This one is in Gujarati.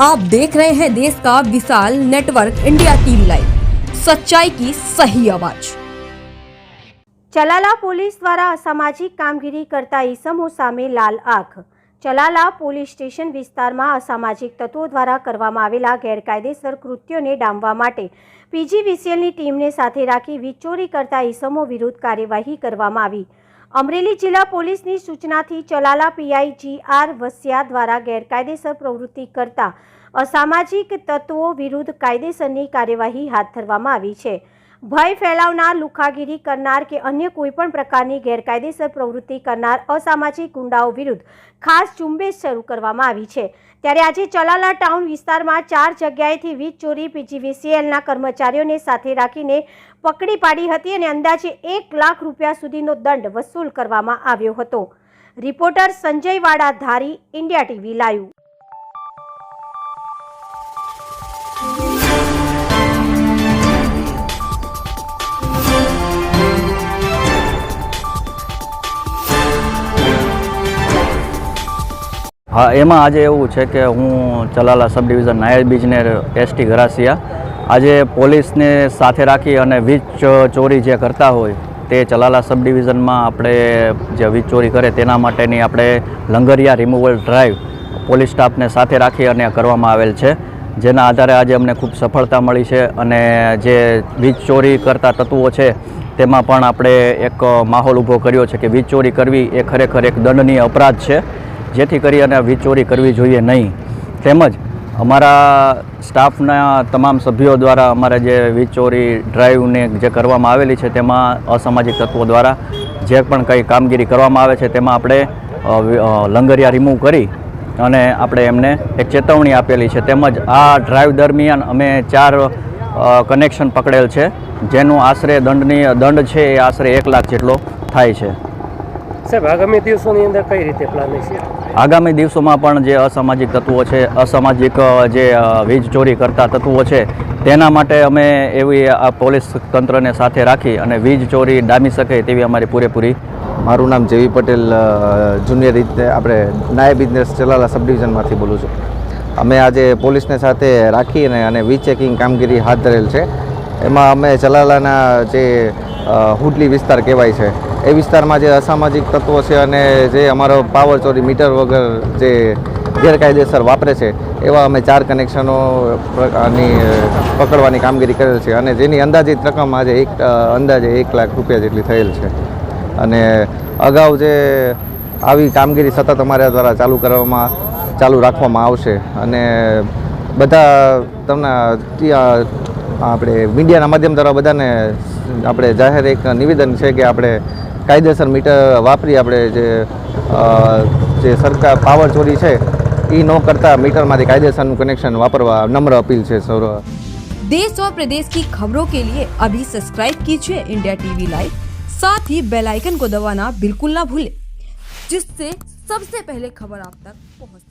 आप देख रहे हैं देश का विशाल नेटवर्क इंडिया टीवी लाइव सच्चाई की सही आवाज ચલાલા પોલીસ દ્વારા અસામાજિક કામગીરી કરતા ઈસમો સામે લાલ આંખ ચલાલા પોલીસ સ્ટેશન વિસ્તારમાં અસામાજિક તત્વો દ્વારા કરવામાં આવેલા ગેરકાયદેસર કૃત્યોને ડામવા માટે પીજીવીસીએલની ટીમને સાથે રાખી વીજચોરી કરતા ઈસમો વિરુદ્ધ કાર્યવાહી કરવામાં આવી અમરેલી જિલ્લા પોલીસની સૂચનાથી Chalala PI G R Vasiya દ્વારા ગેરકાયદેસર પ્રવૃત્તિ કરતા અસામાજિક તત્વો વિરુદ્ધ કાયદેસરની કાર્યવાહી હાથ ધરવામાં આવી છે. ભય ફેલાવનાર, લુખાગીરી કરનાર કે અન્ય કોઈપણ પ્રકારની ગેરકાયદેસર પ્રવૃત્તિ કરનાર અસામાજિક ગુંડાઓ વિરુદ્ધ ખાસ ઝુંબેશ શરૂ કરવામાં આવી છે. ત્યારે આજે ચલાલા ટાઉન વિસ્તારમાં ચાર જગ્યાએથી વીજ ચોરી પીજીવીસીએલના કર્મચારીઓને સાથે રાખીને પકડી પાડી હતી અને અંદાજે એક લાખ રૂપિયા સુધીનો દંડ વસૂલ કરવામાં આવ્યો હતો. રિપોર્ટર સંજય વાડા, ધારી, ઇન્ડિયા ટીવી, લાઈવ. હા, એમાં આજે એવું છે કે હું ચલાલા સબ ડિવિઝન નાયબ ઇજનેર એસટી ઘરાસિયા. આજે પોલીસને સાથે રાખી અને વીજ ચોરી જે કરતા હોય તે ચલાલા સબ ડિવિઝનમાં આપણે જે વીજ ચોરી કરે તેના માટેની આપણે લંગરિયા રિમૂવલ ડ્રાઈવ પોલીસ સ્ટાફને સાથે રાખી અને કરવામાં આવેલ છે. જેના આધારે આજે અમને ખૂબ સફળતા મળી છે અને જે વીજ ચોરી કરતા તત્વો છે તેમાં પણ આપણે એક માહોલ ઊભો કર્યો છે કે વીજ ચોરી કરવી એ ખરેખર એક દંડનીય અપરાધ છે. જેથી કરી અને વીજ ચોરી કરવી જોઈએ નહીં. તેમજ અમારા સ્ટાફના તમામ સભ્યો દ્વારા અમારે જે વીજ ચોરી ડ્રાઈવને જે કરવામાં આવેલી છે તેમાં અસામાજિક તત્વો દ્વારા જે પણ કંઈ કામગીરી કરવામાં આવે છે તેમાં આપણે લંગરિયા રિમૂવ કરી અને આપણે એમને એક ચેતવણી આપેલી છે. તેમજ આ ડ્રાઈવ દરમિયાન અમે ચાર કનેક્શન પકડેલ છે, જેનું આશરે દંડની, દંડ છે એ આશરે એક લાખ જેટલો થાય છે. સાહેબ આગામી દિવસોની અંદર કઈ રીતે પ્લાનિંગ છે આગામી દિવસોમાં પણ જે અસામાજિક તત્વો છે અસામાજિક જે વીજ ચોરી કરતા તત્વો છે તેના માટે અમે એવી આ પોલીસ તંત્રને સાથે રાખી અને વીજ ચોરી ડામી શકે તેવી અમારી પૂરેપૂરી મારું નામ જેવી પટેલ જુનિયર રીતે આપણે નાયબ બિઝનેસ ચલાલા સબ ડિવિઝનમાંથી બોલું છું. અમે આજે પોલીસને સાથે રાખીને અને વી ચેકિંગ કામગીરી હાથ ધરેલ છે. એમાં અમે ચલાલાના જે હુડલી વિસ્તાર કહેવાય છે, એ વિસ્તારમાં જે અસામાજિક તત્વો છે અને જે અમારો પાવર ચોરી મીટર વગર જે ગેરકાયદેસર વાપરે છે, એવા અમે ચાર કનેક્શનો પ્રકારની પકડવાની કામગીરી કરેલ છે અને જેની અંદાજિત રકમ આજે એક અંદાજે એક લાખ રૂપિયા જેટલી થયેલ છે. અને અગાઉ જે આવી કામગીરી સતત અમારા દ્વારા ચાલુ કરવામાં, ચાલુ રાખવામાં આવશે અને બધા, તમને ત્યાં આપણે મીડિયાના માધ્યમ દ્વારા બધાને આપણે જાહેર એક નિવેદન છે કે આપણે કાયદેસર મીટર વાપરી આપણે જે અ, જે સરકાર પાવર ચોરી છે એ ન કરતાં મીટરમાંથી કાયદેસરનું કનેક્શન વાપરવા નમ્ર અપીલ છે સૌ देश और प्रदेश की खबरों के लिए अभी सब्सक्राइब कीजिए इंडिया टीवी लाइव साथ ही बेल आइकन को दबाना बिल्कुल ना भूलें जिससे सबसे पहले खबर आप तक पहुंच